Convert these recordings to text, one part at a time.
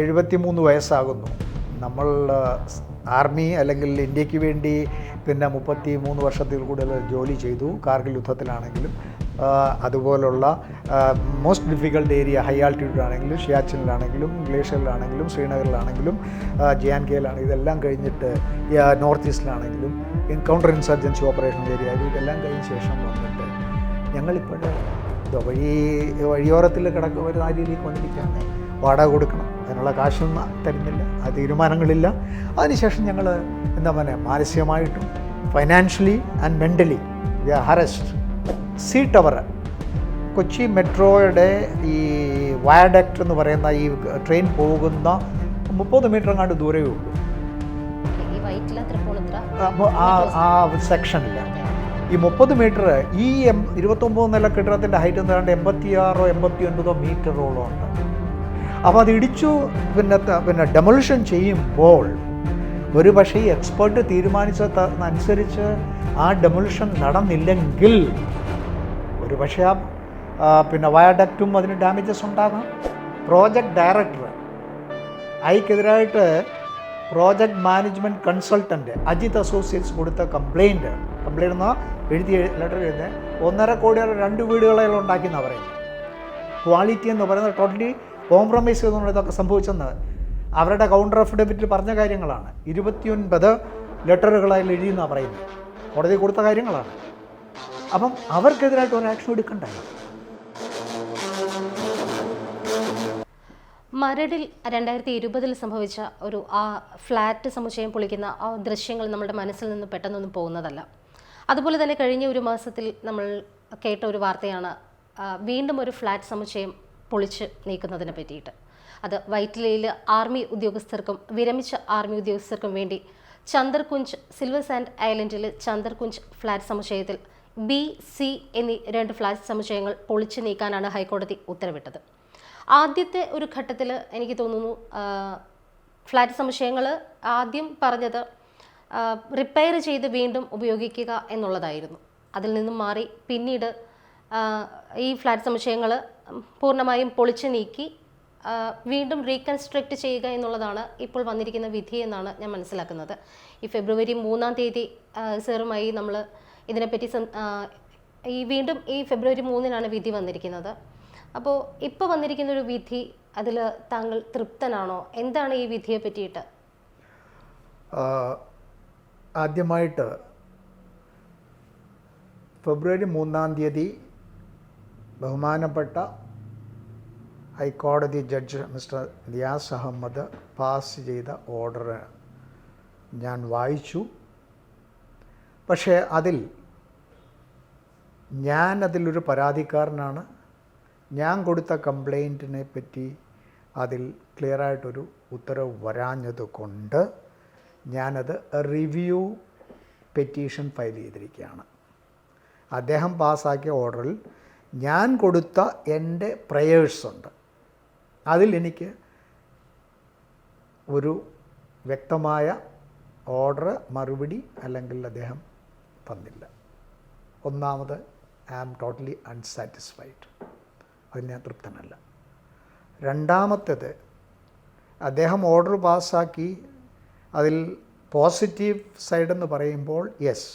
എഴുപത്തി മൂന്ന് വയസ്സാകുന്നു. നമ്മൾ ആർമി അല്ലെങ്കിൽ ഇന്ത്യയ്ക്ക് വേണ്ടി പിന്നെ മുപ്പത്തി മൂന്ന് വർഷത്തിൽ കൂടുതൽ ജോലി ചെയ്തു കാർഗിൽ യുദ്ധത്തിലാണെങ്കിലും ആ, അതുപോലുള്ള മോസ്റ്റ് ഡിഫിക്കൽട്ട് ഏരിയ ഹൈ ആൾട്ടിറ്റ്യൂഡിലാണെങ്കിലും ഷിയാച്ചിനിലാണെങ്കിലും ഗ്ലേഷ്യറിലാണെങ്കിലും ശ്രീനഗറിലാണെങ്കിലും ജെ ആൻഡ് കെയിലാണെങ്കിലും ഇതെല്ലാം കഴിഞ്ഞിട്ട് ആ, നോർത്ത് ഈസ്റ്റിലാണെങ്കിലും കൗണ്ടർ ഇൻസർജൻസി ഓപ്പറേഷൻ ഏരിയ ഇതെല്ലാം കഴിഞ്ഞ ശേഷം വന്നിട്ട് ഞങ്ങളിപ്പോൾ ഇതോ വഴി വഴിയോരത്തിൽ കിടക്കുന്ന ഒരു രീതിയിൽ വന്നിരിക്കുകയാണ്. വാടക കൊടുക്കണം. അതിനുള്ള കാശൊന്നും തരുന്നില്ല ആ തീരുമാനങ്ങളില്ല. അതിനുശേഷം ഞങ്ങൾ എന്താ പറയുക മാനസികമായിട്ടും financially and mentally we are harassed C tower Kochi മെട്രോയുടെ ഈ വയഡക്റ്റ് എന്ന് പറയുന്ന ഈ ട്രെയിൻ പോകുന്ന മുപ്പത് മീറ്റർ അങ്ങാണ്ട് ദൂരമേ ഉള്ളൂ. ആ സെക്ഷനിൽ ഈ മുപ്പത് മീറ്റർ ഈ എം ഇരുപത്തൊമ്പത് നില കെട്ടിടത്തിന്റെ ഹൈറ്റ് എന്ന് പറയുന്നത് എൺപത്തിയാറോ എൺപത്തി ഒൻപതോ മീറ്ററോളം ഉണ്ട്. അപ്പോൾ അത് ഇടിച്ചു പിന്നെ പിന്നെ ഡെമോളിഷൻ ചെയ്യുമ്പോൾ ഒരു പക്ഷേ ഈ എക്സ്പേർട്ട് തീരുമാനിച്ചതനുസരിച്ച് ആ ഡെമോളിഷൻ നടന്നില്ലെങ്കിൽ ഒരു പക്ഷേ ആ പിന്നെ വയഡക്റ്റും അതിന് ഡാമേജസ് ഉണ്ടാകാം. Project director അതിക്കെതിരായിട്ട് project management consultant Ajith associates കൊടുത്ത കംപ്ലയിന്റ് കംപ്ലയിന്റ് എന്നാൽ എഴുതിയ ലെറ്റർ എഴുതുന്നത് ഒന്നര കോടിയുള്ള രണ്ട് വീടുകളെല്ലാം ഉണ്ടാക്കി എന്നാണ് പറയുന്നത്. ക്വാളിറ്റി എന്ന് പറയുന്നത് ടോട്ടലി കോംപ്രമൈസ് ചെയ്തുകൊണ്ട് ഇതൊക്കെ സംഭവിച്ചെന്ന് അവരുടെ കൗണ്ടർ അഫിഡവിറ്റിൽ പറഞ്ഞ കാര്യങ്ങളാണ്. ഇരുപത്തിയൊൻപത് ലെറ്ററുകളായി എഴുതിയെന്നാണ് പറയുന്നത്. കോടതി കൊടുത്ത കാര്യങ്ങളാണ്. അപ്പം അവർക്കെതിരായിട്ട് ഒരു ആക്ഷൻ എടുക്കണ്ട? മരടിൽ രണ്ടായിരത്തി ഇരുപതിൽ സംഭവിച്ച ഒരു ആ ഫ്ലാറ്റ് സമുച്ചയം പൊളിക്കുന്ന ആ ദൃശ്യങ്ങൾ നമ്മുടെ മനസ്സിൽ നിന്ന് പെട്ടെന്നൊന്നും പോകുന്നതല്ല. അതുപോലെ തന്നെ കഴിഞ്ഞ ഒരു മാസത്തിൽ നമ്മൾ കേട്ട ഒരു വാർത്തയാണ് വീണ്ടും ഒരു ഫ്ലാറ്റ് സമുച്ചയം പൊളിച്ച് നീക്കുന്നതിനെ പറ്റിയിട്ട്. അത് വൈറ്റിലയിൽ ആർമി ഉദ്യോഗസ്ഥർക്കും വിരമിച്ച ആർമി ഉദ്യോഗസ്ഥർക്കും വേണ്ടി ചന്ദർകുഞ്ച് സിൽവർ സാൻഡ് ഐലൻഡിലെ ചന്ദർകുഞ്ച് ഫ്ലാറ്റ് സമുച്ചയത്തിൽ ബി സി എന്നീ രണ്ട് ഫ്ലാറ്റ് സമുച്ചയങ്ങൾ പൊളിച്ച് നീക്കാനാണ് ഹൈക്കോടതി ഉത്തരവിട്ടത്. ആദ്യത്തെ ഒരു ഘട്ടത്തിൽ എനിക്ക് തോന്നുന്നു ഫ്ലാറ്റ് സമുച്ചയങ്ങൾ ആദ്യം പറഞ്ഞത് റിപ്പയർ ചെയ്ത് വീണ്ടും ഉപയോഗിക്കുക എന്നുള്ളതായിരുന്നു. അതിൽ നിന്നും മാറി പിന്നീട് ഈ ഫ്ലാറ്റ് സമുച്ചയങ്ങൾ പൂർണമായും പൊളിച്ചു നീക്കി വീണ്ടും റീകൺസ്ട്രക്ട് ചെയ്യുക എന്നുള്ളതാണ് ഇപ്പോൾ വന്നിരിക്കുന്ന വിധി എന്നാണ് ഞാൻ മനസ്സിലാക്കുന്നത്. ഈ ഫെബ്രുവരി മൂന്നാം തീയതി സാറുമായി നമ്മൾ ഇതിനെപ്പറ്റി ഈ വീണ്ടും ഈ ഫെബ്രുവരി മൂന്നിനാണ് വിധി വന്നിരിക്കുന്നത്. അപ്പോൾ ഇപ്പോൾ വന്നിരിക്കുന്ന ഒരു വിധി അതിൽ താങ്കൾ തൃപ്തനാണോ? എന്താണ് ഈ വിധിയെ പറ്റിയിട്ട്? ആദ്യമായിട്ട് ഫെബ്രുവരി മൂന്നാം തീയതി ബഹുമാനപ്പെട്ട ഹൈക്കോടതി judge mister Niyas Ahmed pass ചെയ്ത ഓർഡർ ഞാൻ വായിച്ചു. പക്ഷേ അതിൽ ഞാൻ അതിലൊരു പരാതിക്കാരനാണ്. ഞാൻ കൊടുത്ത കംപ്ലൈന്റിനെ പറ്റി അതിൽ ക്ലിയറായിട്ടൊരു ഉത്തരവ് വരാഞ്ഞത് കൊണ്ട് ഞാനത് റിവ്യൂ പെറ്റീഷൻ ഫയൽ ചെയ്തിരിക്കുകയാണ്. അദ്ദേഹം പാസ്സാക്കിയ ഓർഡറിൽ ഞാൻ കൊടുത്ത എന്റെ പ്രയേഴ്സ് ഉണ്ട്. അതിൽ എനിക്ക് ഒരു വ്യക്തമായ ഓർഡർ മറുപടി അല്ലെങ്കിൽ അദ്ദേഹം തന്നില്ല. ഒന്നാമത് ഐ ആം ടോട്ടലി അൺസാറ്റിസ്ഫൈഡ് അതിൽ ഞാൻ തൃപ്തനല്ല. രണ്ടാമത്തേത് അദ്ദേഹം ഓർഡർ പാസ്സാക്കി അതിൽ പോസിറ്റീവ് സൈഡ് എന്ന് പറയുമ്പോൾ യെസ്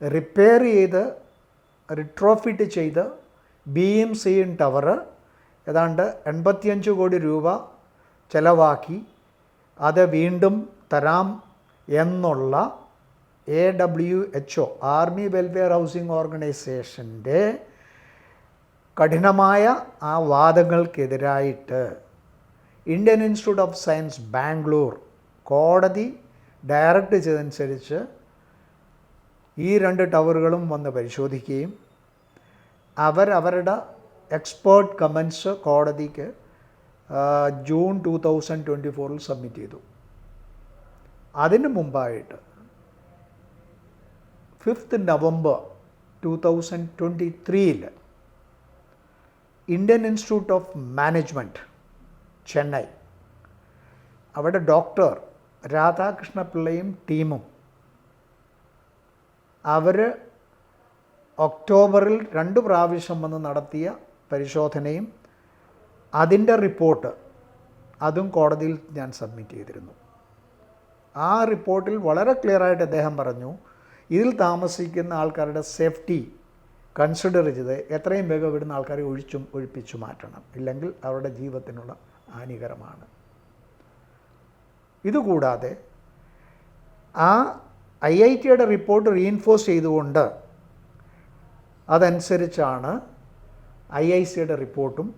റിപ്പയർ ചെയ്ത് റിട്രോഫിറ്റ് ചെയ്ത് B M C in tower ഏതാണ്ട് എൺപത്തിയഞ്ച് കോടി രൂപ ചിലവാക്കി അത് വീണ്ടും തരാം എന്നുള്ള A W H O army welfare housing ഓർഗനൈസേഷന്റെ കഠിനമായ ആ വാദങ്ങൾക്കെതിരായിട്ട് Indian institute of science Bangalore കോടതി ഡയറക്റ്റ് ചെയ്തനുസരിച്ച് ഈ രണ്ട് ടവറുകളും വന്ന് പരിശോധിക്കുകയും അവരവരുടെ എക്സ്പേർട്ട് കമൻസ് കോടതിക്ക് ജൂൺ ടു തൗസൻഡ് ട്വന്റി ഫോറിൽ സബ്മിറ്റ് ചെയ്തു. അതിന് മുമ്പായിട്ട് fifth November two thousand twenty ത്രീയിൽ Indian institute of management Chennai അവിടെ ഡോക്ടർ രാധാകൃഷ്ണ പിള്ളയും ടീമും അവർ ഒക്ടോബറിൽ രണ്ട് പ്രാവശ്യം വന്ന് നടത്തിയ പരിശോധനയും അതിന്റെ റിപ്പോർട്ട് അതും കോടതിയിൽ ഞാൻ സബ്മിറ്റ് ചെയ്തിരുന്നു. ആ റിപ്പോർട്ടിൽ വളരെ ക്ലിയറായിട്ട് അദ്ദേഹം പറഞ്ഞു ഇതിൽ താമസിക്കുന്ന ആൾക്കാരുടെ സേഫ്റ്റി കൺസിഡർ ചെയ്ത് എത്രയും വേഗം ഇവിടുന്ന് ആൾക്കാരെ ഒഴിച്ചും ഒഴിപ്പിച്ചു മാറ്റണം. ഇല്ലെങ്കിൽ അവരുടെ ജീവിതത്തിനുള്ള ഹാനികരമാണ്. ഇതുകൂടാതെ ആ ഐ ഐ ടിയുടെ റിപ്പോർട്ട് റീഇൻഫോഴ്സ് ചെയ്തുകൊണ്ട് അതനുസരിച്ചാണ് ഐ ഐ സിയുടെ റിപ്പോർട്ടും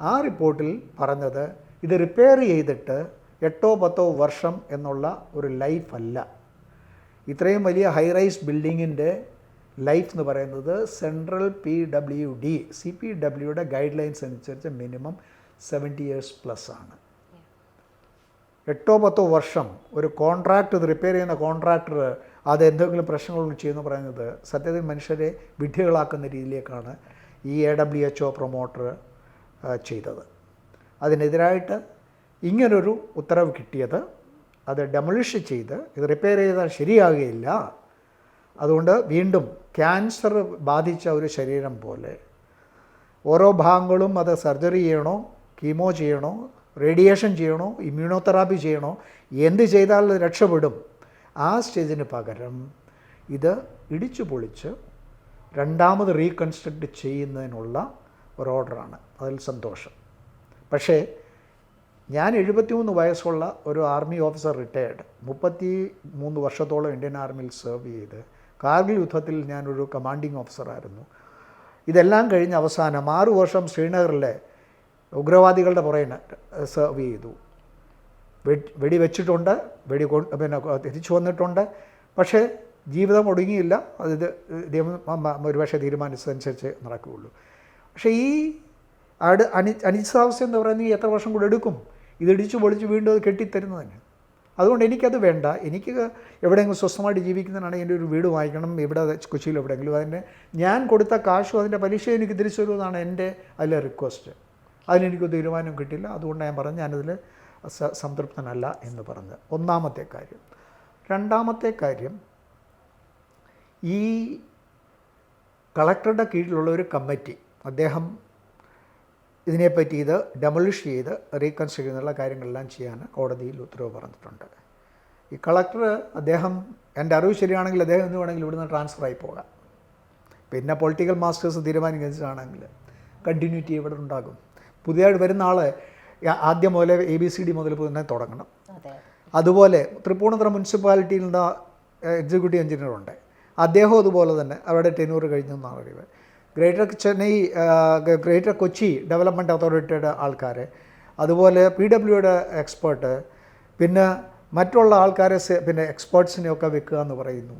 ആ റിപ്പോർട്ടിൽ പറഞ്ഞത് ഇത് റിപ്പയർ ചെയ്തിട്ട് എട്ടോ പത്തോ വർഷം എന്നുള്ള ഒരു ലൈഫ് അല്ല. ഇത്രയും വലിയ ഹൈറൈസ് ബിൽഡിങ്ങിന്റെ ലൈഫ് എന്ന് പറയുന്നത് central P W D C P ഡബ്ല്യുടെ guide lines അനുസരിച്ച് മിനിമം സെവന്റി ഇയേഴ്സ് പ്ലസ് ആണ്. എട്ടോ പത്തോ വർഷം ഒരു കോൺട്രാക്ട് ഇത് റിപ്പയർ ചെയ്യുന്ന കോൺട്രാക്ടർ അത് എന്തെങ്കിലും പ്രശ്നങ്ങളൊന്നും ചെയ്യുന്നു പറയുന്നത് സത്യത്തിൽ മനുഷ്യരെ വിഡ്ഢികളാക്കുന്ന രീതിയിലേക്കാണ് ഈ A W H O promoter ചെയ്തത്. അതിനെതിരായിട്ട് ഇങ്ങനൊരു ഉത്തരവ് കിട്ടിയത് അത് ഡെമോളിഷ് ചെയ്ത് ഇത് റിപ്പയർ ചെയ്താൽ ശരിയാകുകയില്ല. അതുകൊണ്ട് വീണ്ടും ക്യാൻസർ ബാധിച്ച ഒരു ശരീരം പോലെ ഓരോ ഭാഗങ്ങളും അത് സർജറി ചെയ്യണോ കീമോ ചെയ്യണോ റേഡിയേഷൻ ചെയ്യണോ ഇമ്മ്യൂണോതെറാപ്പി ചെയ്യണോ എന്ത് ചെയ്താൽ രക്ഷപ്പെടും. ആ സ്റ്റേജിന് പകരം ഇത് ഇടിച്ചു പൊളിച്ച് രണ്ടാമത് റീകൺസ്ട്രക്റ്റ് ചെയ്യുന്നതിനുള്ള ഒരു ഓർഡറാണ് അതിൽ സന്തോഷം. പക്ഷേ ഞാൻ എഴുപത്തിമൂന്ന് വയസ്സുള്ള ഒരു ആർമി ഓഫീസർ റിട്ടയേർഡ് മുപ്പത്തി മൂന്ന് വർഷത്തോളം ഇന്ത്യൻ ആർമിയിൽ സെർവ് ചെയ്ത് കാർഗിൽ യുദ്ധത്തിൽ ഞാനൊരു കമാൻഡിങ് ഓഫീസറായിരുന്നു ഇതെല്ലാം കഴിഞ്ഞ അവസാനം ആറു വർഷം ശ്രീനഗറിലെ ഉഗ്രവാദികളുടെ പുറകെ സെർവ് ചെയ്തു. വെടി വെടിവെച്ചിട്ടുണ്ട് വെടി കൊണ്ട് പിന്നെ തിരിച്ചു വന്നിട്ടുണ്ട്. പക്ഷേ ജീവിതം ഒടുങ്ങിയില്ല. അത് നിയമം ഒരുപക്ഷെ തീരുമാനിച്ചതനുസരിച്ച് നടക്കുകയുള്ളൂ. പക്ഷേ ഈ അട് അനി അനിശ്ചിതാവസ്ഥ എന്ന് പറയുന്നത് എത്ര വർഷം കൂടെ എടുക്കും? ഇതിടിച്ച് പൊളിച്ച് വീണ്ടും അത് കെട്ടിത്തരുന്നതിന് അതുകൊണ്ട് എനിക്കത് വേണ്ട. എനിക്ക് എവിടെയെങ്കിലും സ്വസ്ഥമായിട്ട് ജീവിക്കുന്നതിനാണ് എന്റെ ഒരു വീട് വാങ്ങിക്കണം. ഇവിടെ കൊച്ചിയിൽ എവിടെയെങ്കിലും അതിന്റെ ഞാൻ കൊടുത്ത കാശും അതിന്റെ പലിശ എനിക്ക് തിരിച്ചു തരുമെന്നാണ് എന്റെ അതിലെ റിക്വസ്റ്റ്. അതിനെനിക്ക് തീരുമാനം കിട്ടില്ല അതുകൊണ്ട് ഞാൻ പറഞ്ഞു ഞാനതിൽ സംതൃപ്തനല്ല എന്ന് പറഞ്ഞ്. ഒന്നാമത്തെ കാര്യം. രണ്ടാമത്തെ കാര്യം ഈ കളക്ടറുടെ കീഴിലുള്ള ഒരു കമ്മിറ്റി അദ്ദേഹം ഇതിനെപ്പറ്റി ഇത് ഡെമോളിഷ് ചെയ്ത് റീകൺസ്ട്രക്ട് ചെയ്യുന്നുള്ള കാര്യങ്ങളെല്ലാം ചെയ്യാൻ കോടതിയിൽ ഉത്തരവ് പറഞ്ഞിട്ടുണ്ട്. ഈ കളക്ടർ അദ്ദേഹം എന്റെ അറിവ് ശരിയാണെങ്കിൽ അദ്ദേഹം എന്ന് വേണമെങ്കിൽ ഇവിടുന്ന് ട്രാൻസ്ഫർ ആയി പോകാം. പിന്നെ പൊളിറ്റിക്കൽ മാസ്റ്റേഴ്സ് തീരുമാനിക്കുന്നതാണെങ്കിൽ കണ്ടിന്യൂറ്റി ഇവിടെ ഉണ്ടാകും. പുതിയതായിട്ട് വരുന്ന ആൾ ആദ്യം മുതലേ എ ബി സി ഡി മുതൽ തന്നെ തുടങ്ങണം. അതെ. അതുപോലെ തൃപ്പൂണിത്തുറ മുനിസിപ്പാലിറ്റിയിൽ നിന്ന് എക്സിക്യൂട്ടീവ് എഞ്ചിനീയർ ഉണ്ട് അദ്ദേഹം അതുപോലെ തന്നെ അവരുടെ ടെനൂർ കഴിഞ്ഞു എന്നാണ് അറിവ്. Greater Chennai greater Kochi development അതോറിറ്റിയുടെ ആൾക്കാർ അതുപോലെ പി ഡബ്ല്യുയുടെ എക്സ്പേർട്ട് പിന്നെ മറ്റുള്ള ആൾക്കാരെ പിന്നെ എക്സ്പേർട്സിനെയൊക്കെ വെക്കുക എന്ന് പറയുന്നു.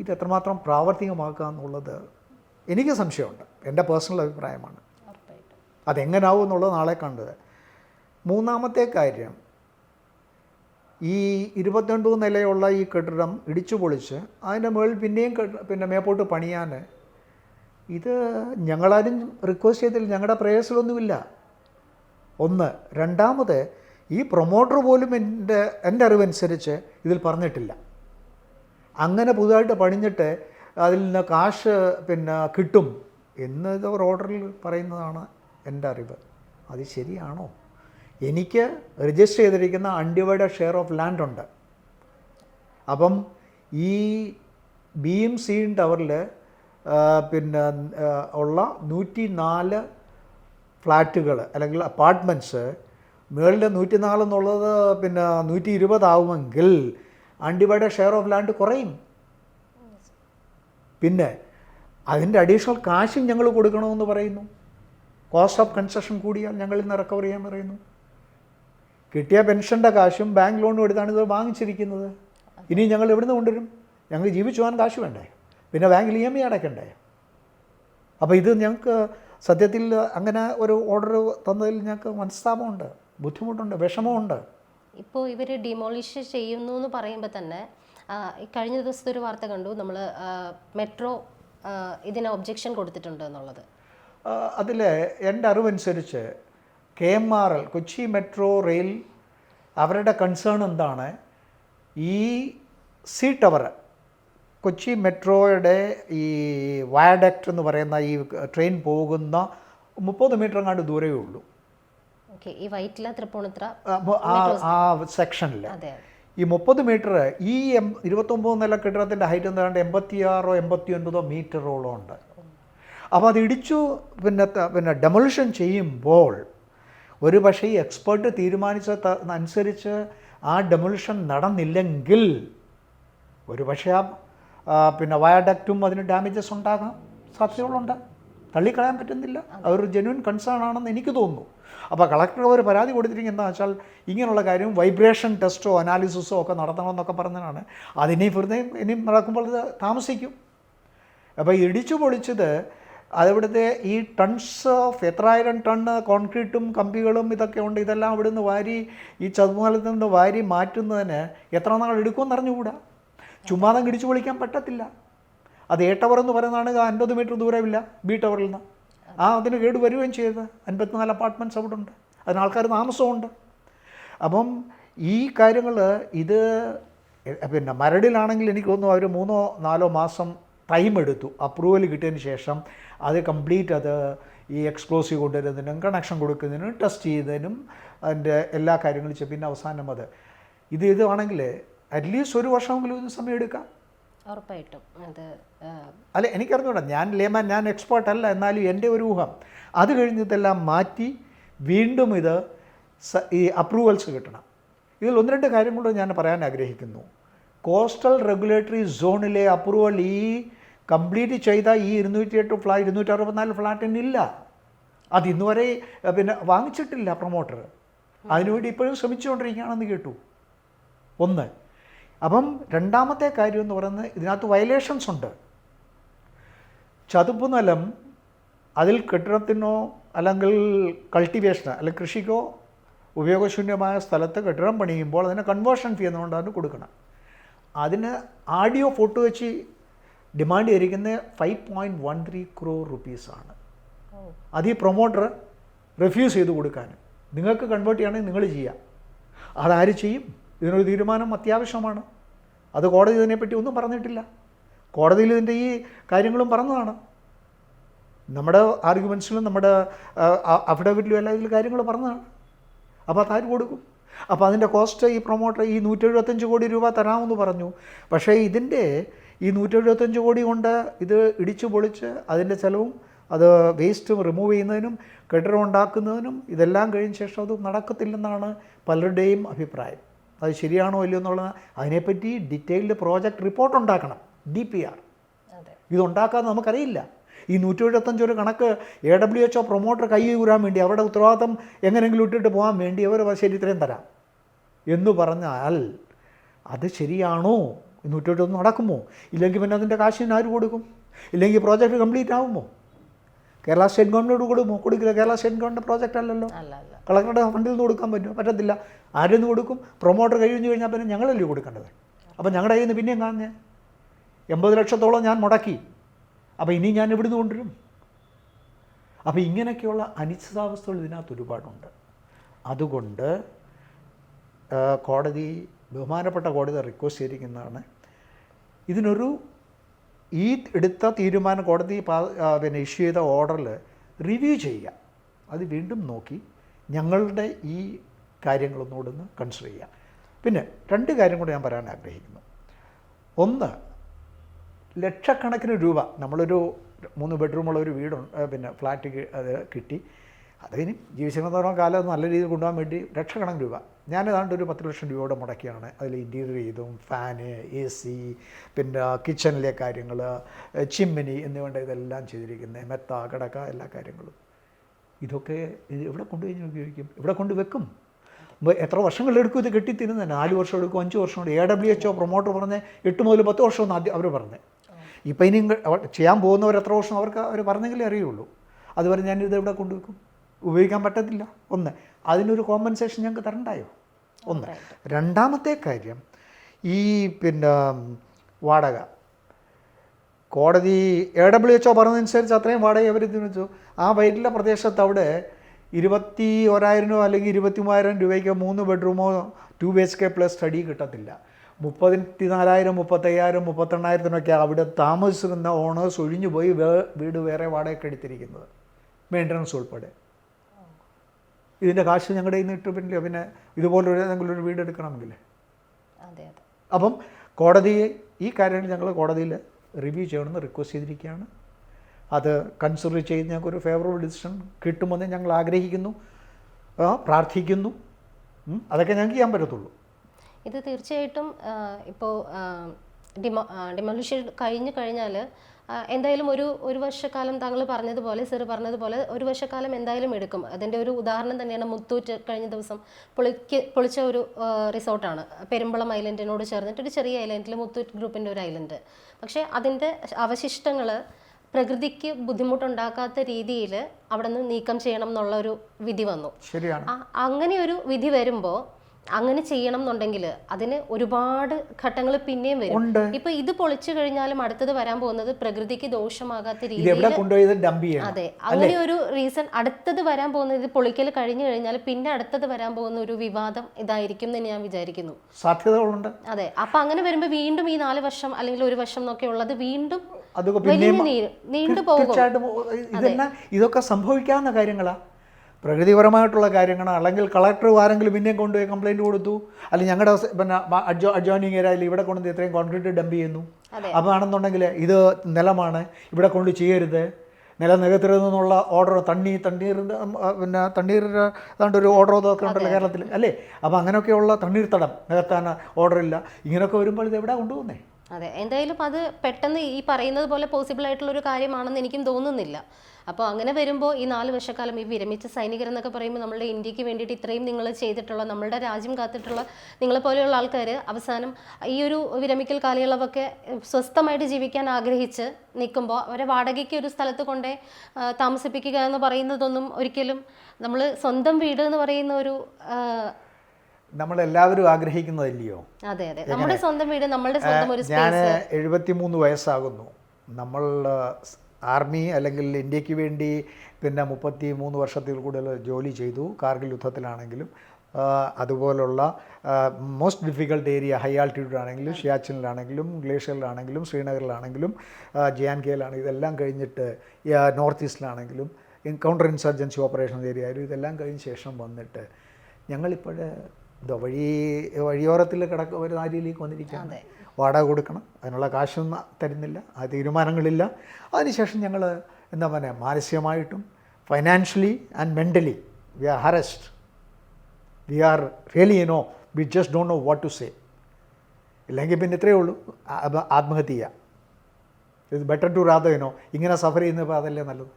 ഇത് എത്രമാത്രം പ്രാവർത്തികമാക്കുക എന്നുള്ളത് എനിക്ക് സംശയമുണ്ട്. എന്റെ പേഴ്സണൽ അഭിപ്രായമാണ്. അതെങ്ങനാവും എന്നുള്ളത് നാളെ കണ്ടത്. മൂന്നാമത്തെ കാര്യം ഈ ഇരുപത്തിരണ്ട് നിലയുള്ള ഈ കെട്ടിടം ഇടിച്ചു പൊളിച്ച് അതിന്റെ മുകളിൽ പിന്നെയും പിന്നെ മേപ്പോട്ട് പണിയാൻ ഇത് ഞങ്ങളാരും റിക്വസ്റ്റ് ചെയ്തില്ല. ഞങ്ങളുടെ പ്രേയേഴ്സിലൊന്നുമില്ല ഒന്ന്. രണ്ടാമത് ഈ പ്രൊമോട്ടർ പോലും എന്റെ എന്റെ അറിവനുസരിച്ച് ഇതിൽ പറഞ്ഞിട്ടില്ല. അങ്ങനെ പുതുതായിട്ട് പണിഞ്ഞിട്ട് അതിൽ നിന്ന് കാശ് പിന്നെ കിട്ടും എന്ന് ഇത് ഓർഡറിൽ പറയുന്നതാണ് എന്റെ അറിവ്. അത് ശരിയാണോ? എനിക്ക് രജിസ്റ്റർ ചെയ്തിരിക്കുന്ന അൺഡിവൈഡഡ് ഷെയർ ഓഫ് ലാൻഡ് ഉണ്ട്. അപ്പം ഈ ബി ബിയും സിയും ടവറിൽ പിന്നെ ഉള്ള നൂറ്റി നാല് ഫ്ലാറ്റുകൾ അല്ലെങ്കിൽ അപ്പാർട്ട്മെന്റ്സ് മേളിന്റെ നൂറ്റി നാല് എന്നുള്ളത് പിന്നെ നൂറ്റി ഇരുപതാവുമെങ്കിൽ അൺഡിവൈഡഡ് ഷെയർ ഓഫ് ലാൻഡ് കുറയും. പിന്നെ അതിന്റെ അഡീഷണൽ കാശും ഞങ്ങൾ കൊടുക്കണമെന്ന് പറയുന്നു. കോസ്റ്റ് ഓഫ് കൺസ്ട്രക്ഷൻ കൂടിയാൽ ഞങ്ങളിൽ നിന്ന് റിക്കവർ ചെയ്യാൻ പറയുന്നു. കിട്ടിയ പെൻഷന്റെ കാശും ബാങ്ക് ലോണും എടുത്താണ് ഇത് വാങ്ങിച്ചിരിക്കുന്നത്. ഇനി ഞങ്ങൾ എവിടുന്ന് കൊണ്ടുവരും? ഞങ്ങൾ ജീവിച്ചു പോകാൻ കാശ് വേണ്ടേ? പിന്നെ ബാങ്കിൽ ഇ എം ഐ അടയ്ക്കണ്ടേ? അപ്പോൾ ഇത് ഞങ്ങൾക്ക് സത്യത്തിൽ അങ്ങനെ ഒരു ഓർഡർ തന്നതിൽ ഞങ്ങൾക്ക് മനസ്താപമുണ്ട് ബുദ്ധിമുട്ടുണ്ട് വിഷമമുണ്ട്. ഇപ്പോൾ ഇവർ ഡിമോളിഷ് ചെയ്യുന്നു എന്ന് പറയുമ്പോൾ തന്നെ കഴിഞ്ഞ ദിവസത്തെ ഒരു വാർത്ത കണ്ടു നമ്മൾ മെട്രോ ഇതിന് ഒബ്ജെക്ഷൻ കൊടുത്തിട്ടുണ്ട് എന്നുള്ളത്. അതിൽ എന്റെ അറിവനുസരിച്ച് K M R L Kochi metro rail അവരുടെ കൺസേൺ എന്താണ്? ഈ സി ടവർ കൊച്ചി മെട്രോയുടെ ഈ വയഡക്റ്റ് എന്ന് പറയുന്ന ഈ ട്രെയിൻ പോകുന്ന മുപ്പത് മീറ്റർ എങ്ങാണ്ട് ദൂരമേ ഉള്ളൂ. ഈ വൈറ്റില തൃപ്പൂണിത്ര ആ സെക്ഷനിൽ ഈ മുപ്പത് മീറ്റർ ഈ എം ഇരുപത്തൊമ്പത് നില കെട്ടിടത്തിന്റെ ഹൈറ്റ് എന്താണ്ട് എൺപത്തിയാറോ എൺപത്തി ഒൻപതോ മീറ്ററോളം ഉണ്ട്. അപ്പോൾ അത് ഇടിച്ചു പിന്നെ പിന്നെ ഡെമൊളിഷൻ ചെയ്യുമ്പോൾ ഒരു പക്ഷേ ഈ എക്സ്പേർട്ട് തീരുമാനിച്ച അനുസരിച്ച് ആ ഡെമോളിഷൻ നടന്നില്ലെങ്കിൽ ഒരു പക്ഷേ ആ പിന്നെ വയഡക്റ്റും അതിന് ഡാമേജസ് ഉണ്ടാകാം സാധ്യതകളുണ്ട്. തള്ളിക്കളയാൻ പറ്റുന്നില്ല. അതൊരു ജെന്യൂൻ കൺസേൺ ആണെന്ന് എനിക്ക് തോന്നുന്നു. അപ്പോൾ കളക്ടർ അവർ പരാതി കൊടുത്തിരിക്കുന്നത് എന്താ വെച്ചാൽ ഇങ്ങനെയുള്ള കാര്യം വൈബ്രേഷൻ ടെസ്റ്റോ അനാലിസിസോ ഒക്കെ നടത്തണമെന്നൊക്കെ പറഞ്ഞതാണ്. അതിനി വെറുതെ ഇനിയും നടക്കുമ്പോൾ താമസിക്കും. അപ്പോൾ ഇടിച്ചു പൊളിച്ചത് അതിവിടുത്തെ ഈ ടൺസ് ഓഫ് എത്രായിരം ടണ്ണ് കോൺക്രീറ്റും കമ്പികളും ഇതൊക്കെ ഉണ്ട്. ഇതെല്ലാം അവിടുന്ന് വാരി ഈ ചതുമലത്തിൽ നിന്ന് വാരി മാറ്റുന്നതിന് എത്ര നാൾ എടുക്കുമെന്ന് അറിഞ്ഞുകൂടാ? ചുമ്മാതം കിടിച്ചു പൊളിക്കാൻ പറ്റത്തില്ല. അത് എ ടവർ എന്ന് പറയുന്നതാണ് അൻപത് മീറ്റർ ദൂരമില്ല ബി ടവറിൽ നിന്ന്. ആ അതിന് കേട് വരികയും ചെയ്തത്. അൻപത്തിനാല് അപ്പാർട്ട്മെന്റ്സ് അവിടെ ഉണ്ട് അതിന് ആൾക്കാർ താമസമുണ്ട്. അപ്പം ഈ കാര്യങ്ങൾ ഇത് പിന്നെ മരടിലാണെങ്കിൽ എനിക്ക് തോന്നുന്നു അവർ മൂന്നോ നാലോ മാസം ടൈം എടുത്തു. അപ്രൂവൽ കിട്ടിയതിന് ശേഷം അത് കംപ്ലീറ്റ് അത് ഈ എക്സ്പ്ലോസീവ് കൊണ്ടുവരുന്നതിനും കണക്ഷൻ കൊടുക്കുന്നതിനും ടെസ്റ്റ് ചെയ്യുന്നതിനും അതിന്റെ എല്ലാ കാര്യങ്ങളും ചെയ്യും പിന്നെ അവസാനം അത്. ഇത് ഇതാണെങ്കിൽ അറ്റ്ലീസ്റ്റ് ഒരു വർഷമെങ്കിലും ഇതിന് സമയം എടുക്കാം ഉറപ്പായിട്ടും. അത് അല്ല എനിക്കറിഞ്ഞൂടാ ഞാൻ ലേമാൻ ഞാൻ എക്സ്പേർട്ട് അല്ല എന്നാലും എന്റെ ഒരു ഊഹം. അത് കഴിഞ്ഞിതെല്ലാം മാറ്റി വീണ്ടും ഇത് ഈ അപ്രൂവൽസ് കിട്ടണം. ഇതിൽ ഒന്ന് രണ്ട് കാര്യം കൂടെ ഞാൻ പറയാൻ ആഗ്രഹിക്കുന്നു. കോസ്റ്റൽ റെഗുലേറ്ററി സോണിലെ അപ്രൂവൽ ഈ കംപ്ലീറ്റ് ചെയ്ത ഈ ഇരുന്നൂറ്റി എട്ട് ഫ്ലാ ഇരുന്നൂറ്റി അറുപത്തിനാല് ഫ്ലാറ്റിനില്ല. അത് ഇന്ന് വരെ പിന്നെ വാങ്ങിച്ചിട്ടില്ല പ്രൊമോട്ടർ. അതിനുവേണ്ടി ഇപ്പോഴും ശ്രമിച്ചുകൊണ്ടിരിക്കുകയാണെന്ന് കേട്ടു. ഒന്ന്. അപ്പം രണ്ടാമത്തെ കാര്യം എന്ന് പറയുന്നത് ഇതിനകത്ത് വയലേഷൻസ് ഉണ്ട്. ചതുപ്പ് നിലം അതിൽ കെട്ടിടത്തിനോ അല്ലെങ്കിൽ കൾട്ടിവേഷനോ അല്ലെങ്കിൽ കൃഷിക്കോ ഉപയോഗശൂന്യമായ സ്ഥലത്ത് കെട്ടിടം പണിയുമ്പോൾ അതിന് കൺവേർഷൻ ഫീ എന്നുകൊണ്ട് അതിന് കൊടുക്കണം. അതിന് ആഡിയോ ഫോട്ടോ വെച്ച് ഡിമാൻഡ് ചെയ്തിരിക്കുന്നത് five point one three crore റുപ്പീസാണ് അത് ഈ പ്രൊമോട്ടർ റിഫ്യൂസ് ചെയ്ത് കൊടുക്കാൻ. നിങ്ങൾക്ക് കൺവേർട്ട് ചെയ്യണമെങ്കിൽ നിങ്ങൾ ചെയ്യാം അതാര് ചെയ്യും? ഇതിനൊരു തീരുമാനം അത്യാവശ്യമാണ്. അത് കോടതി ഇതിനെപ്പറ്റി ഒന്നും പറഞ്ഞിട്ടില്ല. കോടതിയിൽ ഇതിന്റെ ഈ കാര്യങ്ങളും പറഞ്ഞതാണ്. നമ്മുടെ ആർഗ്യുമെൻസിലും നമ്മുടെ അഫിഡവിറ്റിലും എല്ലാ ഇതിൽ കാര്യങ്ങൾ പറഞ്ഞതാണ്. അപ്പോൾ അതാര് കൊടുക്കും? അപ്പോൾ അതിന്റെ കോസ്റ്റ് ഈ പ്രൊമോട്ടർ ഈ നൂറ്റി എഴുപത്തഞ്ച് കോടി രൂപ തരാമെന്ന് പറഞ്ഞു. പക്ഷേ ഇതിന്റെ ഈ നൂറ്റി എഴുപത്തഞ്ച് കോടി കൊണ്ട് ഇത് ഇടിച്ചു പൊളിച്ച് അതിന്റെ ചിലവും അത് വേസ്റ്റും റിമൂവ് ചെയ്യുന്നതിനും കെട്ടിടം ഉണ്ടാക്കുന്നതിനും ഇതെല്ലാം കഴിഞ്ഞ ശേഷം അത് നടക്കത്തില്ലെന്നാണ് പലരുടെയും അഭിപ്രായം. അത് ശരിയാണോ ഇല്ലയോ എന്നുള്ളത് അതിനെപ്പറ്റി ഡീറ്റെയിൽഡ് പ്രോജക്റ്റ് റിപ്പോർട്ട് ഉണ്ടാക്കണം ഡി പി ആർ ഇതുണ്ടാക്കാതെ നമുക്കറിയില്ല. ഈ നൂറ്റി എഴുപത്തഞ്ച് ഒരു കണക്ക് A W H O promoter കൈ കൂരാൻ വേണ്ടി അവരുടെ ഉത്തരവാദിത്തം എങ്ങനെയെങ്കിലും ഇട്ടിട്ട് പോകാൻ വേണ്ടി അവർ ശരി ഇത്രയും തരാം. എന്ന് പറഞ്ഞാൽ അത് ശരിയാണോ? ഈ നൂറ്റി നടക്കുമോ? ഇല്ലെങ്കിൽ പിന്നെ അതിന്റെ കാശിന് ആര് കൊടുക്കും? ഇല്ലെങ്കിൽ പ്രോജക്റ്റ് കംപ്ലീറ്റ് ആകുമോ കേരള സ്റ്റേറ്റ് ഗവൺമെന്റ് കൊടുക്കുമോ? കൊടുക്കില്ല. കേരള സ്റ്റേറ്റ് ഗവൺമെന്റ് പ്രോജക്റ്റ് അല്ലല്ലോ. അല്ല അല്ല. കളക്ടറുടെ ഫണ്ടിൽ നിന്ന് കൊടുക്കാൻ പറ്റുമോ? പറ്റത്തില്ല. ആരിൽ നിന്ന് കൊടുക്കും? പ്രൊമോട്ടർ കഴിഞ്ഞു കഴിഞ്ഞാൽ പിന്നെ ഞങ്ങളല്ലേ കൊടുക്കേണ്ടത്. അപ്പോൾ ഞങ്ങളുടെ കയ്യിൽ നിന്ന് പിന്നെയും കാണുന്നേ. എൺപത് ലക്ഷത്തോളം ഞാൻ മുടക്കി. അപ്പോൾ ഇനി ഞാൻ ഇവിടുന്ന് കൊണ്ടുവരും? അപ്പോൾ ഇങ്ങനെയൊക്കെയുള്ള അനിശ്ചിതാവസ്ഥകൾ ഇതിനകത്ത് ഒരുപാടുണ്ട്. അതുകൊണ്ട് കോടതി ബഹുമാനപ്പെട്ട കോടതി റിക്വസ്റ്റ് ചെയ്തിരിക്കുന്നതാണ്. ഇതിനൊരു ഈ എടുത്ത തീരുമാനം കോടതി പിന്നെ ഇഷ്യൂ ചെയ്ത ഓർഡറിൽ റിവ്യൂ ചെയ്യുക. അത് വീണ്ടും നോക്കി ഞങ്ങളുടെ ഈ കാര്യങ്ങളൊന്നുകൂടെ ഒന്ന് കൺസിഡർ ചെയ്യുക. പിന്നെ രണ്ട് കാര്യം കൂടെ ഞാൻ പറയാൻ ആഗ്രഹിക്കുന്നു. ഒന്ന് ലക്ഷക്കണക്കിന് രൂപ നമ്മളൊരു മൂന്ന് ബെഡ്റൂമുള്ള ഒരു വീടുണ്ട് പിന്നെ ഫ്ലാറ്റ് അത് കിട്ടി. അതിന് ജീവിച്ചിരുന്നതോളം കാലം നല്ല രീതിയിൽ കൊണ്ടുപോകാൻ വേണ്ടി ലക്ഷക്കണക്കിന് രൂപ ഞാൻ ഏതാണ്ട് ഒരു പത്ത് ലക്ഷം രൂപയോടെ മുടക്കിയാണ് അതിൽ ഇന്റീരിയർ ചെയ്തും ഫാന് എ സി പിന്നെ കിച്ചണിലെ കാര്യങ്ങൾ ചിമ്മിനി എന്നിവണ്ട ഇതെല്ലാം ചെയ്തിരിക്കുന്നത് മെത്ത കിടക്ക എല്ലാ കാര്യങ്ങളും. ഇതൊക്കെ ഇത് എവിടെ കൊണ്ടുപോയി ഉപയോഗിക്കും? ഇവിടെ കൊണ്ട് വെക്കും? എത്ര വർഷങ്ങളെടുക്കും ഇത് കെട്ടിത്തരുന്നത് നാല് വർഷം എടുക്കും അഞ്ച് വർഷം എടുക്കും. A W H O promoter പറഞ്ഞ് എട്ട് മുതൽ പത്ത് വർഷം എന്ന് ആദ്യം അവർ പറഞ്ഞത് ഇപ്പം ഇനി ചെയ്യാൻ പോകുന്നവർ എത്ര വർഷം അവർക്ക് അവർ പറഞ്ഞെങ്കിലേ അറിയുള്ളൂ. അതുവരെ ഞാനിത് എവിടെ കൊണ്ടുവെക്കും? ഉപയോഗിക്കാൻ പറ്റത്തില്ല. ഒന്ന് അതിനൊരു കോമ്പൻസേഷൻ ഞങ്ങൾക്ക് തരണ്ടായോ? ഒന്ന് രണ്ടാമത്തെ കാര്യം ഈ പിന്നെ വാടക. കോടതി എ ഡബ്ല്യു എച്ച് ഒ പറഞ്ഞതനുസരിച്ച് അത്രയും വാടക അവർ ഇതിന് വെച്ചു. ആ വയറ്റിലെ പ്രദേശത്ത് അവിടെ ഇരുപത്തി ഒരായിരം രൂപ അല്ലെങ്കിൽ ഇരുപത്തി മൂവായിരം രൂപയ്ക്ക് മൂന്ന് ബെഡ്റൂമോ two B H K plus study കിട്ടത്തില്ല. മുപ്പത്തി നാലായിരം മുപ്പത്തയ്യായിരം മുപ്പത്തെണ്ണായിരത്തിനൊക്കെ അവിടെ താമസിക്കുന്ന ഓണേഴ്സ് ഒഴിഞ്ഞു പോയി വീട് വേറെ വാടകയ്ക്ക് എടുത്തിരിക്കുന്നത്. മെയിന്റനൻസ് ഉൾപ്പെടെ. ഇതിന്റെ കാശ് ഞങ്ങളുടെ കയ്യിൽ നിന്ന് ഇട്ട് പിന്നെ ഇതുപോലൊരു ഏതെങ്കിലും ഒരു വീട് എടുക്കണമെങ്കിൽ. അതെ അതെ. അപ്പം കോടതിയെ ഈ കാര്യങ്ങൾ ഞങ്ങൾ കോടതിയിൽ റിവ്യൂ ചെയ്യണമെന്ന് റിക്വസ്റ്റ് ചെയ്തിരിക്കുകയാണ്. അത് കൺസിഡർ ചെയ്ത് ഞങ്ങൾക്ക് ഒരു ഫേവറബിൾ ഡിസിഷൻ കിട്ടുമെന്ന് ഞങ്ങൾ ആഗ്രഹിക്കുന്നു. പ്രാർത്ഥിക്കുന്നു. അതൊക്കെ ഞങ്ങൾക്ക് ചെയ്യാൻ പറ്റത്തുള്ളൂ. ഇത് തീർച്ചയായിട്ടും ഇപ്പോൾ ഡിമോ ഡിമോളിഷൻ കഴിഞ്ഞു കഴിഞ്ഞാൽ എന്തായാലും ഒരു ഒരു വർഷക്കാലം താങ്കൾ പറഞ്ഞതുപോലെ സർ പറഞ്ഞതുപോലെ ഒരു വർഷക്കാലം എന്തായാലും എടുക്കും. അതിന്റെ ഒരു ഉദാഹരണം തന്നെയാണ് മുത്തൂറ്റ് കഴിഞ്ഞ ദിവസം പൊളിക്ക് പൊളിച്ച ഒരു റിസോർട്ടാണ്. പെരുമ്പളം ഐലൻഡിനോട് ചേർന്നിട്ട് ഒരു ചെറിയ ഐലൻഡിൽ മുത്തൂറ്റ് ഗ്രൂപ്പിന്റെ ഒരു ഐലൻഡ്. പക്ഷേ അതിന്റെ അവശിഷ്ടങ്ങൾ പ്രകൃതിക്ക് ബുദ്ധിമുട്ടുണ്ടാക്കാത്ത രീതിയിൽ അവിടെ നിന്ന് നീക്കം ചെയ്യണം എന്നുള്ള ഒരു വിധി വന്നു. ശരിയാണ്. അങ്ങനെ ഒരു വിധി വരുമ്പോൾ അങ്ങനെ ചെയ്യണം എന്നുണ്ടെങ്കിൽ അതിന് ഒരുപാട് ഘട്ടങ്ങൾ പിന്നെയും വരും. ഇപ്പൊ ഇത് പൊളിച്ചു കഴിഞ്ഞാലും അടുത്തത് വരാൻ പോകുന്നത് പ്രകൃതിക്ക് ദോഷമാകാത്ത രീതിയിൽ അതെ. അങ്ങനെ ഒരു റീസൺ അടുത്തത് വരാൻ പോകുന്നത് ഇത് പൊളിക്കൽ കഴിഞ്ഞു കഴിഞ്ഞാൽ പിന്നെ അടുത്തത് വരാൻ പോകുന്ന ഒരു വിവാദം ഇതായിരിക്കും എന്ന് ഞാൻ വിചാരിക്കുന്നു. സാധ്യതകളുണ്ട്. അതെ. അപ്പൊ അങ്ങനെ വരുമ്പോൾ വീണ്ടും ഈ നാല് വർഷം അല്ലെങ്കിൽ ഒരു വർഷം എന്നൊക്കെ ഉള്ളത് വീണ്ടും നീണ്ടു പോകും ഇതൊക്കെ സംഭവിക്കാവുന്ന കാര്യങ്ങളാ. പ്രകൃതിപരമായിട്ടുള്ള കാര്യങ്ങളാണ്. അല്ലെങ്കിൽ കളക്ടർ ആരെങ്കിലും പിന്നെയും കൊണ്ടുപോയി കംപ്ലയിന്റ് കൊടുത്തു. അല്ലെങ്കിൽ ഞങ്ങളുടെ പിന്നെ അഡ്ജോ അഡ്ജോയിനിങ് ഏരിയയിൽ ഇവിടെ കൊണ്ട് ഇത്രയും കോൺക്രീറ്റ് ഡംപ് ചെയ്യുന്നു. അപ്പോൾ ആണെന്നുണ്ടെങ്കിൽ ഇത് നിലമാണ്. ഇവിടെ കൊണ്ട് ചെയ്യരുത്. നില നികത്തരുതെന്നുള്ള ഓർഡർ തണ്ണി തണ്ണീർ പിന്നെ തണ്ണീർ ഏതാണ്ട് ഒരു ഓർഡർ ഇതൊക്കെ ഉണ്ടല്ലോ കേരളത്തിൽ അല്ലേ? അപ്പോൾ അങ്ങനെയൊക്കെയുള്ള തടം നികത്താൻ ഓർഡർ ഇല്ല. ഇങ്ങനെയൊക്കെ വരുമ്പോൾ ഇത് എവിടെ കൊണ്ടുപോകുന്നേ? അതെ. എന്തായാലും അത് പെട്ടെന്ന് ഈ പറയുന്നത് പോലെ പോസിബിൾ ആയിട്ടുള്ള ഒരു കാര്യമാണെന്ന് എനിക്കും തോന്നുന്നില്ല. അപ്പോൾ അങ്ങനെ വരുമ്പോൾ ഈ നാല് വർഷക്കാലം ഈ വിരമിച്ച സൈനികർ എന്നൊക്കെ പറയുമ്പോൾ നമ്മളുടെ ഇന്ത്യയ്ക്ക് വേണ്ടിയിട്ട് ഇത്രയും നിങ്ങൾ ചെയ്തിട്ടുള്ള നമ്മളുടെ രാജ്യം കാത്തിട്ടുള്ള നിങ്ങളെ പോലെയുള്ള ആൾക്കാർ അവസാനം ഈ ഒരു വിരമിക്കൽ കാലയളവൊക്കെ സ്വസ്ഥമായിട്ട് ജീവിക്കാൻ ആഗ്രഹിച്ച് നിൽക്കുമ്പോൾ അവരെ വാടകയ്ക്ക് ഒരു സ്ഥലത്ത് കൊണ്ടേ താമസിപ്പിക്കുക എന്ന് പറയുന്നതൊന്നും ഒരിക്കലും നമ്മൾ സ്വന്തം വീട് എന്ന് പറയുന്ന ഒരു നമ്മളെല്ലാവരും ആഗ്രഹിക്കുന്നതല്ലയോ? അതെ അതെ. നമ്മുടെ സ്വന്തം വീട് നമ്മളുടെ സ്വന്തം ഒരു ഞാൻ എഴുപത്തിമൂന്ന് വയസ്സാകുന്നു. നമ്മൾ ആർമി അല്ലെങ്കിൽ ഇന്ത്യയ്ക്ക് വേണ്ടി പിന്നെ മുപ്പത്തി മൂന്ന് വർഷത്തിൽ കൂടുതൽ ജോലി ചെയ്തു കാർഗിൽ യുദ്ധത്തിലാണെങ്കിലും അതുപോലുള്ള most difficult area high altitude ആണെങ്കിലും ഷിയാച്ചിനിലാണെങ്കിലും ഗ്ലേഷ്യറിലാണെങ്കിലും ശ്രീനഗറിലാണെങ്കിലും ജെ ആൻഡ് കെയിലാണെങ്കിലും ഇതെല്ലാം കഴിഞ്ഞിട്ട് നോർത്ത് ഈസ്റ്റിലാണെങ്കിലും കൗണ്ടർ ഇൻസർജൻസി ഓപ്പറേഷൻ ഏരിയ ആയാലും ഇതെല്ലാം കഴിഞ്ഞ ശേഷം വന്നിട്ട് ഞങ്ങളിപ്പോൾ വഴി വഴിയോരത്തിൽ കിടക്ക ഒരു നാരിയിലേക്ക് വന്നിരിക്കുകയാണ്. വാടക കൊടുക്കണം. അതിനുള്ള കാശൊന്നും തരുന്നില്ല. ആ തീരുമാനങ്ങളില്ല. അതിനുശേഷം ഞങ്ങൾ എന്താ പറയുക മാനസികമായിട്ടും financially and mentally we are harassed we are really no we just don't know what to say ഇല്ലെങ്കിൽ പിന്നെ ഇത്രയേ ഉള്ളൂ. ആത്മഹത്യ ചെയ്യുക ബെറ്റർ ടു റാദർ യുനോ ഇങ്ങനെ സഫർ ചെയ്യുന്നപ്പോൾ അതല്ലേ നല്ലത്?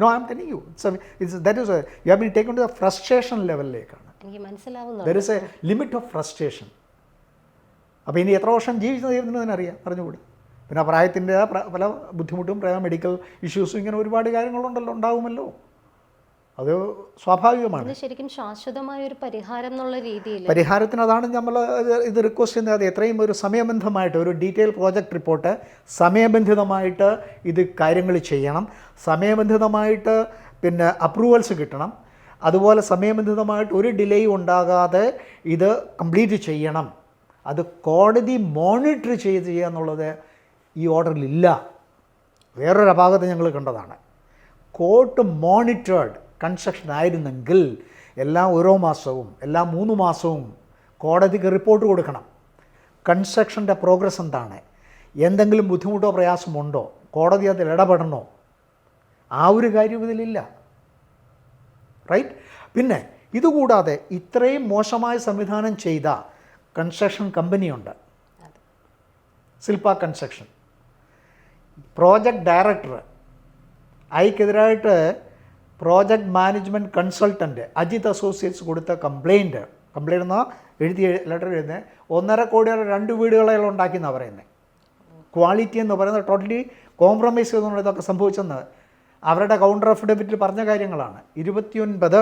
No I'm തെനിങ് you it's it's that is you have been taken to the frustration ലെവലിലേക്കാണ് there is a limit of frustration അപ്പോൾ ഇനി എത്ര വർഷം ജീവിച്ചു അറിയാം പറഞ്ഞുകൂടി പിന്നെ പ്രായത്തിന്റെ പല ബുദ്ധിമുട്ടും പ്രായ മെഡിക്കൽ ഇഷ്യൂസും ഇങ്ങനെ ഒരുപാട് കാര്യങ്ങളുണ്ടല്ലോ ഉണ്ടാവുമല്ലോ. അത് സ്വാഭാവികമാണ്. ശരിക്കും ശാശ്വതമായ ഒരു പരിഹാരം എന്നുള്ള രീതിയിൽ. പരിഹാരത്തിന് അതാണ് നമ്മൾ ഇത് റിക്വസ്റ്റ് ചെയ്യുന്നത്. അത് എത്രയും ഒരു സമയബന്ധമായിട്ട് ഒരു ഡീറ്റെയിൽ പ്രോജക്റ്റ് റിപ്പോർട്ട് സമയബന്ധിതമായിട്ട് ഇത് കാര്യങ്ങൾ ചെയ്യണം. സമയബന്ധിതമായിട്ട് പിന്നെ അപ്രൂവൽസ് കിട്ടണം. അതുപോലെ സമയബന്ധിതമായിട്ട് ഒരു ഡിലേ ഉണ്ടാകാതെ ഇത് കംപ്ലീറ്റ് ചെയ്യണം. അത് കോടതി മോണിറ്റർ ചെയ്ത് ചെയ്യുക എന്നുള്ളത് ഈ ഓർഡറിലില്ല. വേറൊരു അപാകത ഞങ്ങൾ കണ്ടതാണ്. കോർട്ട് മോണിറ്റേർഡ് കൺസ്ട്രക്ഷൻ ആയിരുന്നെങ്കിൽ എല്ലാ ഓരോ മാസവും എല്ലാ മൂന്ന് മാസവും കോടതിക്ക് റിപ്പോർട്ട് കൊടുക്കണം. കൺസ്ട്രക്ഷന്റെ പ്രോഗ്രസ് എന്താണ്? എന്തെങ്കിലും ബുദ്ധിമുട്ടോ പ്രയാസമുണ്ടോ? കോടതി അതിൽ ഇടപെടണോ? ആ ഒരു കാര്യം ഇതിലില്ല. റൈറ്റ്? പിന്നെ ഇതുകൂടാതെ ഇത്രയും മോശമായ സംവിധാനം ചെയ്ത കൺസ്ട്രക്ഷൻ കമ്പനിയുണ്ട്. Shilpa construction. Project director അയക്കെതിരായിട്ട് project management consultant Ajith associates കൊടുത്ത കംപ്ലയിന്റ് കംപ്ലയിന്റ് എന്നാൽ എഴുതിയ ലെറ്റർ എഴുതുന്നത് ഒന്നര കോടിയുടെ രണ്ട് വീടുകളെല്ലാം ഉണ്ടാക്കി എന്നാണ് പറയുന്നത് ക്വാളിറ്റി എന്ന് പറയുന്നത് ടോട്ടലി കോംപ്രമൈസ് ചെയ്തുകൊണ്ട് ഇതൊക്കെ സംഭവിച്ചെന്ന് അവരുടെ കൗണ്ടർ അഫിഡവിറ്റിൽ പറഞ്ഞ കാര്യങ്ങളാണ്. ഇരുപത്തിയൊൻപത്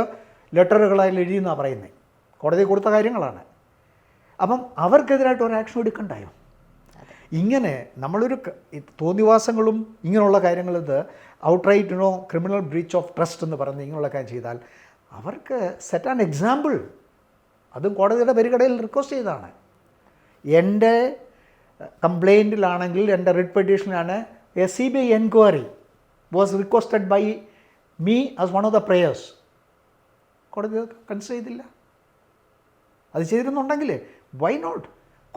ലെറ്ററുകളായി എഴുതിയെന്നാണ് പറയുന്നത് കോടതി കൊടുത്ത കാര്യങ്ങളാണ്. അപ്പം അവർക്കെതിരായിട്ട് ഒരു ആക്ഷൻ എടുക്കണ്ടായോ? ഇങ്ങനെ നമ്മളൊരു തോന്നിവാസങ്ങളും ഇങ്ങനെയുള്ള കാര്യങ്ങളിത് ഔട്ട്റൈറ്റിനോ ക്രിമിനൽ ബ്രീച്ച് ഓഫ് ട്രസ്റ്റ് എന്ന് പറഞ്ഞ് ഇങ്ങനെയുള്ള കാര്യം ചെയ്താൽ അവർക്ക് സെറ്റ് ആൻ എക്സാമ്പിൾ അതും കോടതിയുടെ പരിഗണയിൽ റിക്വസ്റ്റ് ചെയ്തതാണ്. എന്റെ കംപ്ലൈന്റിലാണെങ്കിൽ എന്റെ writ പെറ്റീഷനിലാണ് A C B I enquiry was requested by me as one of the prayers കോടതി കൺസിഡർ ചെയ്തില്ല. അത് ചെയ്തിരുന്നുണ്ടെങ്കിൽ why not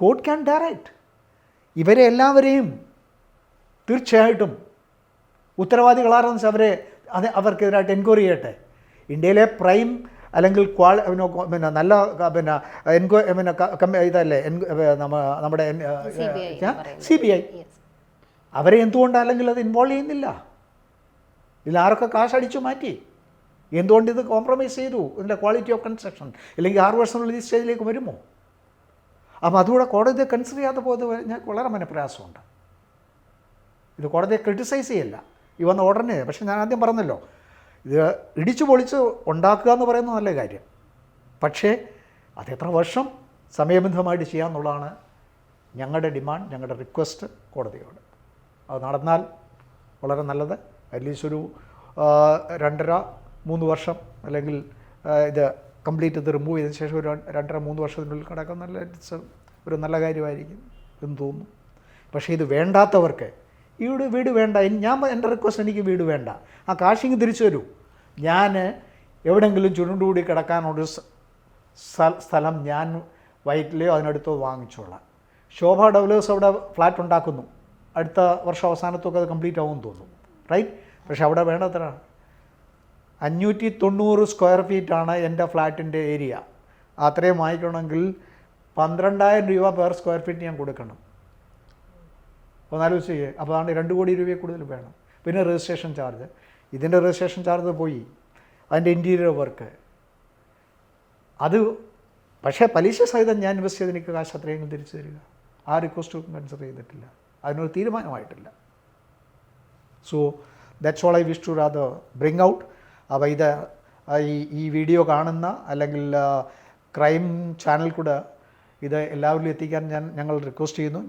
court can direct ഇവരെ എല്ലാവരെയും തീർച്ചയായിട്ടും ഉത്തരവാദികളാരെന്ന് വെച്ചാൽ അവരെ അത് അവർക്കെതിരായിട്ട് എൻക്വയറി ചെയ്യട്ടെ. ഇന്ത്യയിലെ പ്രൈം അല്ലെങ്കിൽ ക്വാൾ പിന്നെ നല്ല പിന്നെ എൻക്വ പിന്നെ ഇതല്ലേ നമ്മുടെ സി ബി ഐ അവരെ എന്തുകൊണ്ട് അല്ലെങ്കിൽ അത് ഇൻവോൾവ് ചെയ്യുന്നില്ല. ഇതിൽ ആരൊക്കെ കാശ് അടിച്ചു മാറ്റി? എന്തുകൊണ്ട് ഇത് കോംപ്രമൈസ് ചെയ്തു? ഇതിന്റെ ക്വാളിറ്റി ഓഫ് കൺസ്ട്രക്ഷൻ ഇല്ലെങ്കിൽ ആറ് വർഷം ഈ സ്റ്റേജിലേക്ക് വരുമോ? അപ്പോൾ അതുകൂടെ കോടതി കൺസിഡർ ചെയ്യാതെ പോയത് ഞങ്ങൾക്ക് വളരെ മനപ്രയാസമുണ്ട്. ഇത് കോടതിയെ ക്രിട്ടിസൈസ് ചെയ്യല്ല. ഈ വന്ന ഓർഡറിനെ പക്ഷേ ഞാൻ ആദ്യം പറഞ്ഞല്ലോ ഇത് ഇടിച്ചു പൊളിച്ച് ഉണ്ടാക്കുക എന്ന് പറയുന്നത് നല്ല കാര്യം. പക്ഷേ അത് എത്ര വർഷം സമയബന്ധമായിട്ട് ചെയ്യാമെന്നുള്ളതാണ് ഞങ്ങളുടെ ഡിമാൻഡ് ഞങ്ങളുടെ റിക്വസ്റ്റ് കോടതിയോട്. അത് നടന്നാൽ വളരെ നല്ലത്. അറ്റ്ലീസ്റ്റ് ഒരു രണ്ടര മൂന്ന് വർഷം അല്ലെങ്കിൽ ഇത് കംപ്ലീറ്റ് ഇത് റിമൂവ് ചെയ്തതിന് ശേഷം ഒരു രണ്ടര മൂന്ന് വർഷത്തിനുള്ളിൽ കിടക്കാൻ നല്ല ഒരു നല്ല കാര്യമായിരിക്കും എന്ന് തോന്നുന്നു. പക്ഷേ ഇത് വേണ്ടാത്തവർക്ക് ഈ വീട് വേണ്ട ഞാൻ എന്റെ റിക്വസ്റ്റ് എനിക്ക് വീട് വേണ്ട. ആ കാശിങ് തിരിച്ചു തരൂ. ഞാൻ എവിടെയെങ്കിലും ചുരുണ്ടുകൂടി സ്ഥ- സ്ഥലം ഞാൻ വൈറ്റിലെയോ അതിനടുത്തോ വാങ്ങിച്ചോളാം. ശോഭ ഡെവലേഴ്സ് അവിടെ ഫ്ലാറ്റ് ഉണ്ടാക്കുന്നു. അടുത്ത വർഷം അവസാനത്തൊക്കെ അത് കംപ്ലീറ്റ് ആവുമെന്ന് തോന്നുന്നു. റൈറ്റ് പക്ഷേ അവിടെ വേണ്ടത്ര അഞ്ഞൂറ്റി തൊണ്ണൂറ് സ്ക്വയർ ഫീറ്റാണ് എന്റെ ഫ്ലാറ്റിന്റെ ഏരിയ. അത്രയും വാങ്ങിക്കണമെങ്കിൽ പന്ത്രണ്ടായിരം രൂപ പെർ സ്ക്വയർ ഫീറ്റ് ഞാൻ കൊടുക്കണം. അപ്പോൾ ആലോചിച്ച് അപ്പോൾ അതാണ് രണ്ട് കോടി രൂപയെ കൂടുതൽ വേണം. പിന്നെ രജിസ്ട്രേഷൻ ചാർജ് ഇതിന്റെ രജിസ്ട്രേഷൻ ചാർജ് പോയി. അതിന്റെ ഇന്റീരിയർ വർക്ക് അത് പക്ഷേ പലിശ സഹിതം ഞാൻ ഇൻവെസ്റ്റ് ചെയ്ത് എനിക്ക് കാശ് അത്രയെങ്കിലും തിരിച്ചു തരിക. ആ റിക്വസ്റ്റ് കൺസിഡർ ചെയ്തിട്ടില്ല. അതിനൊരു തീരുമാനമായിട്ടില്ല. So that's all I wish to rather bring out അപ്പോൾ ഇത് ഈ ഈ വീഡിയോ കാണുന്ന അല്ലെങ്കിൽ ക്രൈം ചാനൽ കൂടെ ഇത് എല്ലാവരിലും എത്തിക്കാൻ ഞാൻ ഞങ്ങൾ റിക്വസ്റ്റ് ചെയ്യുന്നു.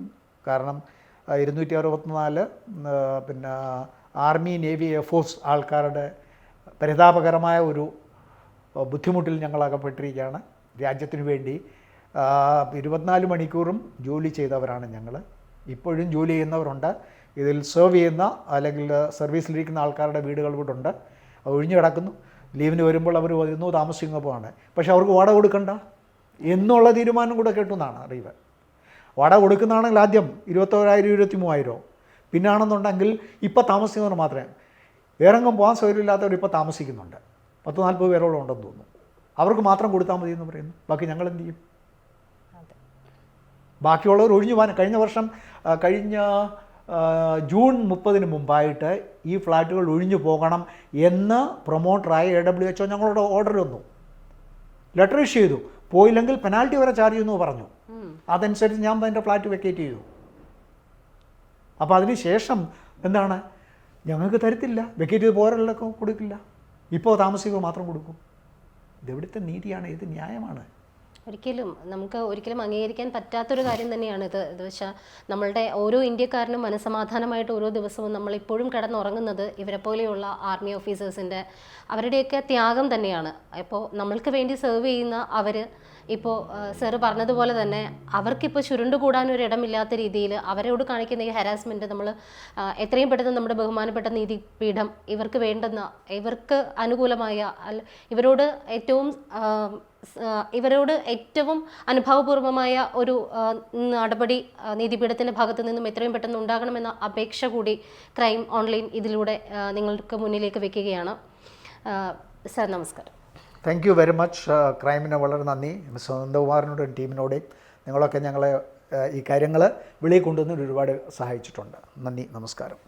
കാരണം ഇരുന്നൂറ്റി അറുപത്തിനാല് പിന്നെ ആർമി നേവി എയർഫോഴ്സ് ആൾക്കാരുടെ പരിതാപകരമായ ഒരു ബുദ്ധിമുട്ടിൽ ഞങ്ങൾ അകപ്പെട്ടിരിക്കുകയാണ്. രാജ്യത്തിന് വേണ്ടി ഇരുപത്തിനാല് മണിക്കൂറും ജോലി ചെയ്തവരാണ് ഞങ്ങൾ. ഇപ്പോഴും ജോലി ചെയ്യുന്നവരുണ്ട്. ഇതിൽ സെർവ് ചെയ്യുന്ന അല്ലെങ്കിൽ സർവീസിലിരിക്കുന്ന ആൾക്കാരുടെ വീടുകൾ കൂടെ ഉണ്ട്. ഒഴിഞ്ഞു കിടക്കുന്നു. ലീവിന് വരുമ്പോൾ അവർ വരുന്നു താമസിക്കുന്ന പോവാണ് പക്ഷേ അവർക്ക് വാടക കൊടുക്കണ്ട. എന്നുള്ള തീരുമാനം കൂടെ കേട്ടു എന്നാണ് അറിവ് വാടക കൊടുക്കുന്നതാണെങ്കിൽ ആദ്യം ഇരുപത്തോരായിരം ഇരുപത്തി മൂവായിരമോ പിന്നാണെന്നുണ്ടെങ്കിൽ ഇപ്പോൾ താമസിക്കുന്നവർ മാത്രമേ. വേറെങ്ങും പോകാൻ സൗകര്യമില്ലാത്തവർ ഇപ്പോൾ താമസിക്കുന്നുണ്ട്. പത്ത് നാൽപ്പത് പേരോളം ഉണ്ടെന്ന് തോന്നുന്നു. അവർക്ക് മാത്രം കൊടുത്താൽ മതി എന്ന് പറയുന്നു. ബാക്കി ഞങ്ങൾ എന്ത് ചെയ്യും? ബാക്കിയുള്ളവർ ഒഴിഞ്ഞു പോകാൻ കഴിഞ്ഞ വർഷം കഴിഞ്ഞ ജൂൺ മുപ്പതിന് മുമ്പായിട്ട് ഈ ഫ്ലാറ്റുകൾ ഒഴിഞ്ഞു പോകണം എന്ന് പ്രൊമോട്ടറായ എ ഡബ്ല്യു എച്ച് ഞങ്ങളോട് ഓർഡർ വന്നു. ലെറ്റർ ഇഷ്യൂ ചെയ്തു. പോയില്ലെങ്കിൽ പെനാൽറ്റി വരെ ചാർജ് ചെയ്യുന്നു പറഞ്ഞു. അതനുസരിച്ച് ഞാൻ എന്റെ ഫ്ലാറ്റ് വെക്കേറ്റ് ചെയ്തു. അപ്പോൾ അതിന് ശേഷം എന്താണ്? ഞങ്ങൾക്ക് തരത്തില്ല. വെക്കേറ്റ് ചെയ്ത് പോരല്ലൊക്കെ കൊടുക്കില്ല. ഇപ്പോൾ താമസിക്കുക മാത്രം കൊടുക്കും. ഇതെവിടുത്തെ നീതിയാണ്? ഇത് ന്യായമാണ്? ഒരിക്കലും നമുക്ക് ഒരിക്കലും അംഗീകരിക്കാൻ പറ്റാത്തൊരു കാര്യം തന്നെയാണ് ഇത്. ഇത് വെച്ചാൽ നമ്മളുടെ ഓരോ ഇന്ത്യക്കാരനും മനസമാധാനമായിട്ട് ഓരോ ദിവസവും നമ്മൾ ഇപ്പോഴും കിടന്നുറങ്ങുന്നത് ഇവരെ പോലെയുള്ള ആർമി ഓഫീസേഴ്സിന്റെ അവരുടെയൊക്കെ ത്യാഗം തന്നെയാണ്. അപ്പോൾ നമ്മൾക്ക് വേണ്ടി സെർവ് ചെയ്യുന്ന അവർ ഇപ്പോൾ സാറ് പറഞ്ഞതുപോലെ തന്നെ അവർക്കിപ്പോൾ ഒരു ഇടമില്ലാത്ത രീതിയിൽ അവരോട് കാണിക്കുന്ന ഈ ഹരാസ്മെന്റ് നമ്മൾ എത്രയും പെട്ടെന്ന് നമ്മുടെ ബഹുമാനപ്പെട്ട നീതിപീഠം ഇവർക്ക് വേണ്ടുന്ന ഇവർക്ക് അനുകൂലമായ ഇവരോട് ഏറ്റവും ഇവരോട് ഏറ്റവും അനുഭവപൂർവമായ ഒരു നടപടി നീതിപീഠത്തിന്റെ ഭാഗത്തു നിന്നും എത്രയും പെട്ടെന്ന് ഉണ്ടാകണമെന്ന അപേക്ഷ കൂടി ക്രൈം ഓൺലൈൻ ഇതിലൂടെ നിങ്ങൾക്ക് മുന്നിലേക്ക് വെക്കുകയാണ്. സാർ നമസ്കാരം. താങ്ക് യു വെരി മച്ച് ക്രൈമിന് വളരെ നന്ദി. മിസ് നന്ദകുമാറിനോടും ടീമിനോടെയും നിങ്ങളൊക്കെ ഞങ്ങളെ ആ, ഈ കാര്യങ്ങൾ വെളിയിൽ കൊണ്ടുവന്നതിന് ഒരുപാട് സഹായിച്ചിട്ടുണ്ട്. നന്ദി നമസ്കാരം.